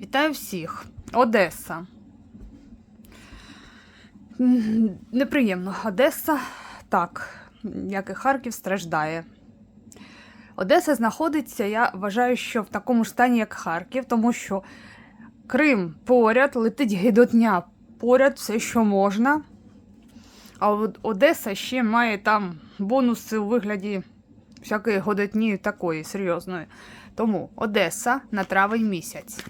Вітаю всіх. Одеса. Неприємно. Одеса, так, як і Харків, страждає. Одеса знаходиться, я вважаю, що в такому стані, як Харків, тому що Крим поряд, летить гидотня поряд, все, що можна. А Одеса ще має там бонуси у вигляді всякої годотні такої серйозної. Тому Одеса на травень місяць.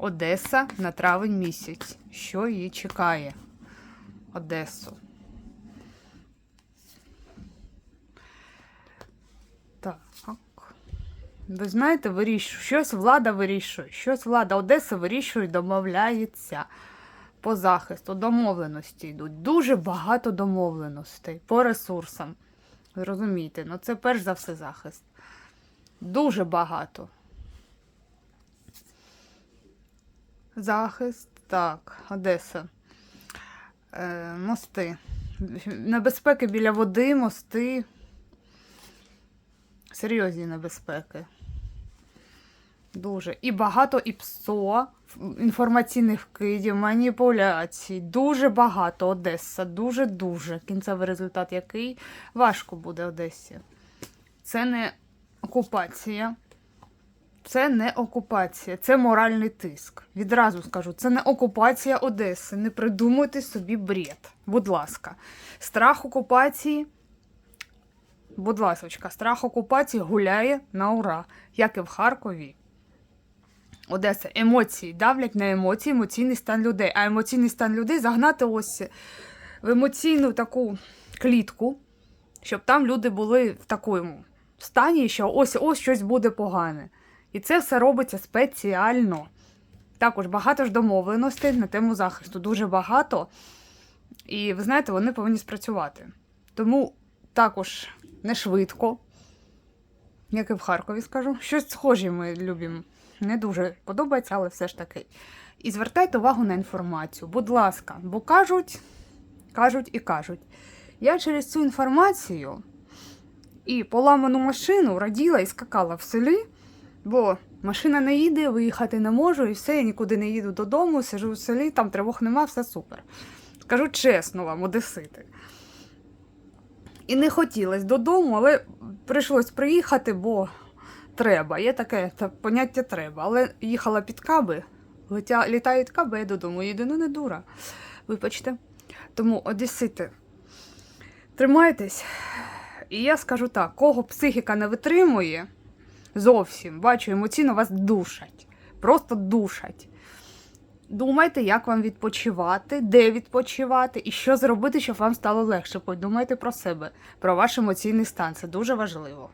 Одеса на травень місяць. Що її чекає? Одесу. Так. Ви знаєте, вирішує. Щось влада вирішує. Щось влада Одеси вирішує, домовляється по захисту. Домовленості йдуть. Дуже багато домовленостей по ресурсам. Зрозумійте, ну це перш за все захист. Дуже багато. Захист, так, Одеса. Е, мости. Небезпеки біля води, мости. Серйозні небезпеки. Дуже. І багато і ПСО, інформаційних вкидів, маніпуляцій. Дуже багато Одеса. Дуже-дуже. Кінцевий результат який важко буде Одесі. Це не окупація. Це не окупація, це моральний тиск. Відразу скажу, це не окупація Одеси. Не придумуйте собі бред. Будь ласка. Страх окупації. Будь ласочка, страх окупації гуляє на ура, як і в Харкові. Одеса, емоції давлять на емоції, емоційний стан людей. А емоційний стан людей загнати ось в емоційну таку клітку, щоб там люди були в такому стані, що ось ось щось буде погане. І це все робиться спеціально. Також багато ж домовленостей на тему захисту, дуже багато. І ви знаєте, вони повинні спрацювати. Тому також не швидко, як і в Харкові скажу. Щось схоже ми любимо. Не дуже подобається, але все ж таки. І звертайте увагу на інформацію, будь ласка, бо кажуть, кажуть і кажуть. Я через цю інформацію і поламану машину раділа і скакала в селі, бо машина не їде, виїхати не можу, і все, я нікуди не їду додому, сижу в селі, там тривог нема, все супер. Скажу чесно вам, одесити. І не хотілося додому, але прийшлось приїхати, бо треба. Є таке та, поняття треба. Але їхала під каби, летя, літають каби, я додому їду, ну не дура. Вибачте. Тому одесити, тримайтесь. І я скажу так: кого психіка не витримує, зовсім бачу, емоційно вас душать. Просто душать. Думайте, як вам відпочивати, де відпочивати і що зробити, щоб вам стало легше. Подумайте про себе, про ваш емоційний стан. Це дуже важливо.